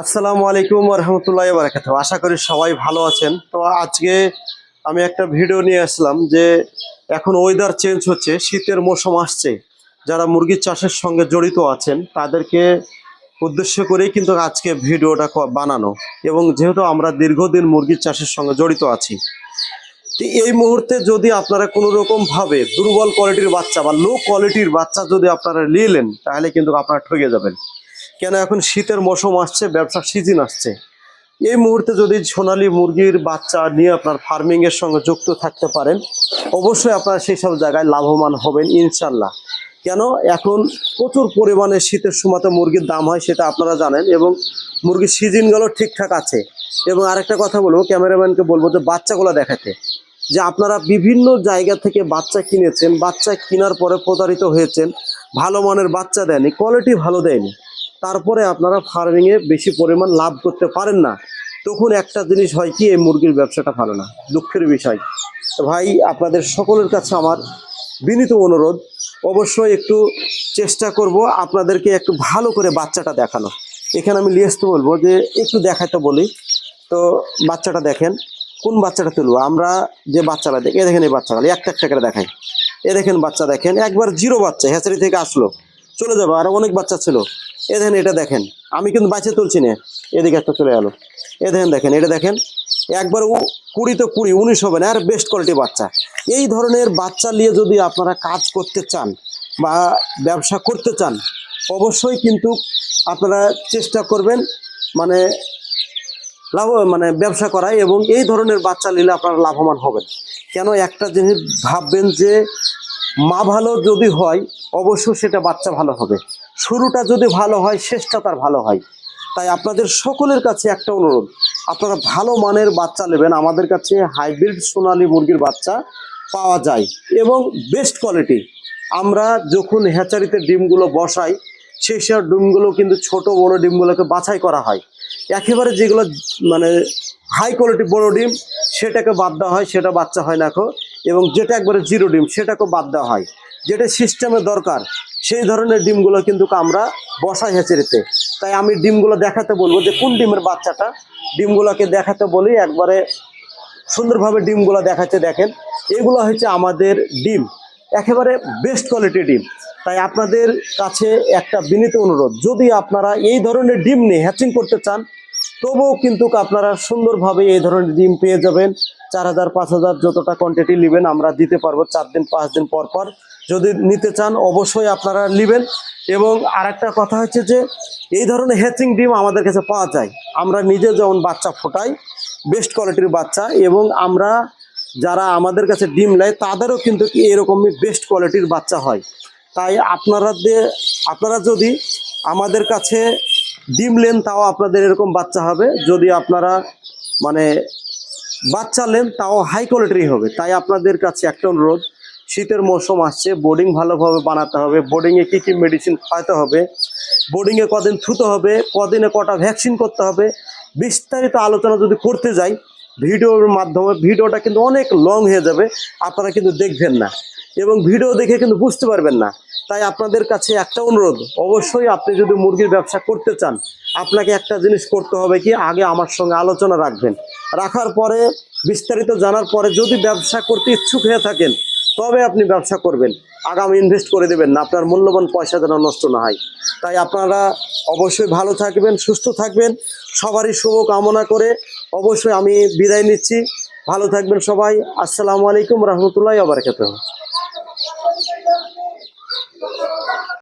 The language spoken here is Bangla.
আসসালামু আলাইকুম রহমতুল্লাহ বারাকাত আশা করি সবাই ভালো আছেন। তো আজকে আমি একটা ভিডিও নিয়ে আসলাম যে এখন ওয়েদার চেঞ্জ হচ্ছে, শীতের মৌসুম আসছে। যারা মুরগির চাষের সঙ্গে জড়িত আছেন, তাদেরকে উদ্দেশ্য করেই কিন্তু আজকে ভিডিওটা বানানো। এবং যেহেতু আমরা দীর্ঘদিন মুরগির চাষের সঙ্গে জড়িত আছি এই মুহূর্তে যদি আপনারা কোনো রকম ভাবে দুর্বল কোয়ালিটির বাচ্চা বা লো কোয়ালিটির বাচ্চা যদি আপনারা নিলেন, তাহলে কিন্তু আপনারা ঠকে যাবেন। কেন এখন শীতের মৌসুম আসছে, ব্যবসার সিজন আসছে। এই মুহূর্তে যদি সোনালি মুরগির বাচ্চা নিয়ে আপনার ফার্মিংয়ের সঙ্গে যুক্ত থাকতে পারেন, অবশ্যই আপনারা সেই সব জায়গায় লাভবান হবেন ইনশাল্লাহ কেন? এখন প্রচুর পরিমাণে শীতের সময়তে মুরগির দাম হয়, সেটা আপনারা জানেন এবং মুরগির সিজনগুলো ঠিকঠাক আছে। এবং আরেকটা কথা বলব, ক্যামেরাম্যানকে বলব যে বাচ্চাগুলো দেখাতে। যে আপনারা বিভিন্ন জায়গা থেকে বাচ্চা কিনেছেন, বাচ্চা কেনার পরে প্রতারিত হয়েছেন, ভালো মানের বাচ্চা দেয়নি কোয়ালিটি ভালো দেয়নি। তারপরে আপনারা ফার্মিংয়ে বেশি পরিমাণ লাভ করতে পারেন না। তখন একটা জিনিস হয় কি, এই মুরগির ব্যবসাটা ভালো না, দুঃখের বিষয়। তো ভাই, আপনাদের সকলের কাছে আমার বিনীত অনুরোধ, অবশ্যই একটু চেষ্টা করব আপনাদেরকে একটু ভালো করে বাচ্চাটা দেখানো। এখানে আমি লিয়ে আসতে বলব যে, একটু দেখাতে বলি। তো বাচ্চাটা দেখেন, কোন বাচ্চাটা তুলবো? আমরা যে বাচ্চাটা দেখি, এ দেখেন এই বাচ্চাগুলো একটা একটা করে দেখাই। এ দেখেন বাচ্চা দেখেন, একবার জিরো বাচ্চা, হ্যাচারি থেকে আসলো, চলে যাবে, আরও অনেক বাচ্চা ছিল। এ দেখেন, এটা দেখেন। আমি কিন্তু বাঁচে তুলছি না। এদিকে একটা চলে গেলো এ দেখেন দেখেন, এটা দেখেন। একবার উ- কুড়ি তো কুড়ি, উনিশ হবে না, আর বেস্ট কোয়ালিটি বাচ্চা। এই ধরনের বাচ্চা নিয়ে যদি আপনারা কাজ করতে চান বা ব্যবসা করতে চান, অবশ্যই কিন্তু আপনারা চেষ্টা করবেন মানে লাভ মানে ব্যবসা করায় এবং এই ধরনের বাচ্চা নিলে আপনারা লাভবান হবেন। কেন, একটা জিনিস ভাববেন যে মা ভালো যদি হয়, অবশ্যই সেটা বাচ্চা ভালো হবে। শুরুটা যদি ভালো হয়, শেষটা তার ভালো হয়। তাই আপনাদের সকলের কাছে একটা অনুরোধ। আপনারা ভালো মানের বাচ্চা নেবেন। আমাদের কাছে হাইব্রিড সোনালি মুরগির বাচ্চা পাওয়া যায় এবং বেস্ট কোয়ালিটি। আমরা যখন হ্যাচারিতে ডিমগুলো বসাই, সেই সব ডিমগুলো কিন্তু ছোট বড় ডিমগুলোকে বাছাই করা হয়। একেবারে যেগুলো মানে হাই কোয়ালিটি বড় ডিম, সেটাকে বাদ দেওয়া হয়, সেটা বাচ্চা হয় না এবং যেটা একবারে জিরো ডিম সেটাকে বাদ দেওয়া হয়। যেটা সিস্টেমে দরকার সেই ধরনের ডিমগুলো কিন্তু আমরা বসাই হ্যাচারিতে। তাই আমি ডিমগুলো দেখাতে বলব যে কোন ডিমের বাচ্চাটা? ডিমগুলোকে দেখাতে বলি, একবারে সুন্দরভাবে ডিমগুলো দেখাচ্ছে দেখেন। এগুলো হচ্ছে আমাদের ডিম, একেবারে বেস্ট কোয়ালিটি ডিম। তাই আপনাদের কাছে একটা বিনীত অনুরোধ, যদি আপনারা এই ধরনের ডিম নিয়ে হ্যাচিং করতে চান, তবুও কিন্তু আপনারা সুন্দরভাবে এই ধরনের ডিম পেয়ে যাবেন। চার হাজার, পাঁচ হাজার যতটা কোয়ান্টিটি নেবেন, আমরা দিতে পারব চার দিন, পাঁচ দিন পর পর। যদি নিতে চান, অবশ্যই আপনারা নেবেন। এবং আরেকটা কথা হচ্ছে যে, এই ধরনের হ্যাচিং ডিম আমাদের কাছে পাওয়া যায়। আমরা নিজে যেমন বাচ্চা ফোটাই বেস্ট কোয়ালিটির বাচ্চা, এবং আমরা যারা আমাদের কাছে ডিম নেয়, তাদেরও কিন্তু এরকমই বেস্ট কোয়ালিটির বাচ্চা হয়। তাই আপনারা আপনারা যদি আমাদের কাছে ডিম নেন, তাও আপনাদের এরকম বাচ্চা হবে। যদি আপনারা মানে বাচ্চা নেন, তাও হাই কোয়ালিটির হবে। তাই আপনাদের কাছে একটা অনুরোধ শীতের মৌসুম আসছে বোর্ডিং ভালোভাবে বানাতে হবে বোর্ডিংয়ে কী কী মেডিসিন খাওয়াতে হবে বোর্ডিংয়ে কদিন থুতে হবে, কদিনে কটা ভ্যাকসিন করতে হবে, বিস্তারিত আলোচনা যদি করতে যাই, ভিডিওর মাধ্যমে, ভিডিওটা কিন্তু অনেক লং হয়ে যাবে, আপনারা কিন্তু দেখবেন না এবং ভিডিও দেখে কিন্তু বুঝতে পারবেন না। তাই আপনাদের কাছে একটা অনুরোধ, অবশ্যই আপনি যদি মুরগির ব্যবসা করতে চান, আপনাকে একটা জিনিস করতে হবে কি, আগে আমার সঙ্গে আলোচনা রাখবেন। রাখার পরে, বিস্তারিত জানার পরে যদি ব্যবসা করতে ইচ্ছুক হয়ে থাকেন তবে আপনি ব্যবসা করবেন, আগাম ইনভেস্ট করে দেবেন না, আপনার মূল্যবান পয়সা যেন নষ্ট না হয়। তাই আপনারা অবশ্যই ভালো থাকবেন, সুস্থ থাকবেন, সবারই শুভ কামনা করে অবশ্যই আমি বিদায় নিচ্ছি। ভালো থাকবেন সবাই, আসসালামু আলাইকুম রহমতুল্লাহ আবরকাত